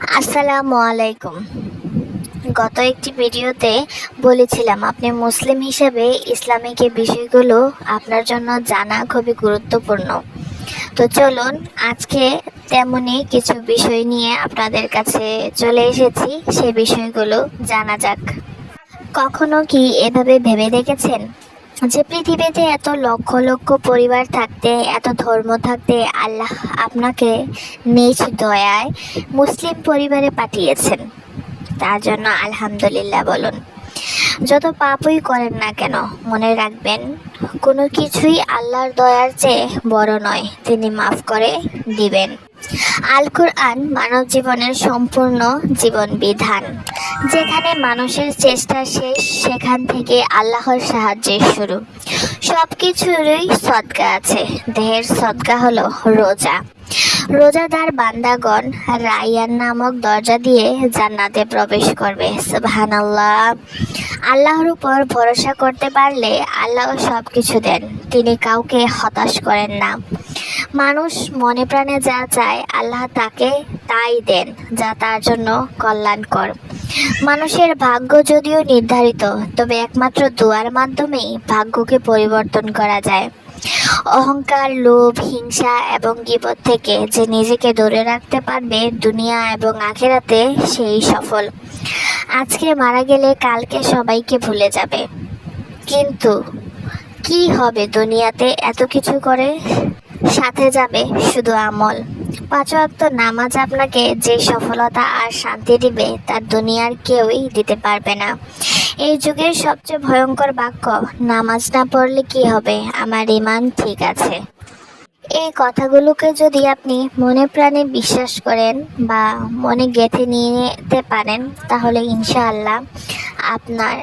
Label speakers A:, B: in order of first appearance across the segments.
A: আসসালামু আলাইকুম। গত একটি ভিডিওতে বলেছিলাম, আপনি মুসলিম হিসেবে ইসলামিক বিষয়গুলো আপনার জন্য জানা খুবই গুরুত্বপূর্ণ। তো চলুন, আজকে তেমনই কিছু বিষয় নিয়ে আপনাদের কাছে চলে এসেছি, সে বিষয়গুলো জানা যাক। কখনো কি এভাবে ভেবে দেখেছেন? যে পৃথিবীতে এত লক্ষ লক্ষ পরিবার থাকতে, এত ধর্ম থাকতে আল্লাহ আপনাকে নিজ দয়ায় মুসলিম পরিবারে পাঠিয়েছেন। তার জন্য আলহামদুলিল্লাহ বলুন, যত পাপই করেন না কেন, মনে রাখবেন, কোনো কিছুই আল্লাহর দয়ার চেয়ে বড় নয়, তিনি মাফ করে দিবেন। আল কোরআন মানব জীবনের সম্পূর্ণ জীবন বিধান যেখানে মানুষের চেষ্টা শেষ সেখান থেকে আল্লাহর সাহায্যের শুরু। সব কিছুরই সদকা আছে। দেহের সদকা হলো রোজা। রোজাদার বান্দাগণ রায়ান নামক দরজা দিয়ে জান্নাতে প্রবেশ করবে। সুবহানাল্লাহ। আল্লাহর উপর ভরসা করতে পারলে আল্লাহ সব কিছু দেন। তিনি কাউকে হতাশ করেন না। মানুষ মনে প্রাণে যা চায়, আল্লাহ তাকে তাই দেন, যা তার জন্য কল্যাণকর। মানুষের ভাগ্য যদিও নির্ধারিত, তবে একমাত্র দোয়ার মাধ্যমেই ভাগ্যকে পরিবর্তন করা যায়। অহংকার, লোভ, হিংসা এবং গিবত থেকে যে নিজেকে দূরে রাখতে পারবে দুনিয়া এবং আখেরাতে সেই সফল। আজকে মারা গেলে কালকে সবাইকে ভুলে যাবে। কিন্তু কি হবে দুনিয়াতে এত কিছু করে? সাথে যাবে শুধু আমল। পাঁচ ওয়াক্ত নামাজ আপনাকে যে সফলতা আর শান্তি দিবে, তার দুনিয়ার কেউই দিতে পারবে না। এই যুগের সবচেয়ে ভয়ঙ্কর বাক্য, নামাজ না পড়লে কি হবে? আমার ইমান ঠিক আছে। এই কথাগুলোকে যদি আপনি মনে প্রাণে বিশ্বাস করেন বা মনে গেঁথে নিতে পারেন, তাহলে ইনশাআল্লাহ আপনার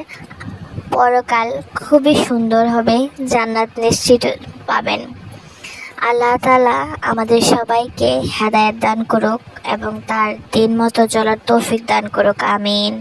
A: পরকাল খুবই সুন্দর হবে, জান্নাত নিশ্চিত পাবেন। আল্লাহ তালা আমাদের সবাইকে হেদায়ত দান করুক এবং তার দিন মতো চলার তৌফিক দান করুক, আমিন।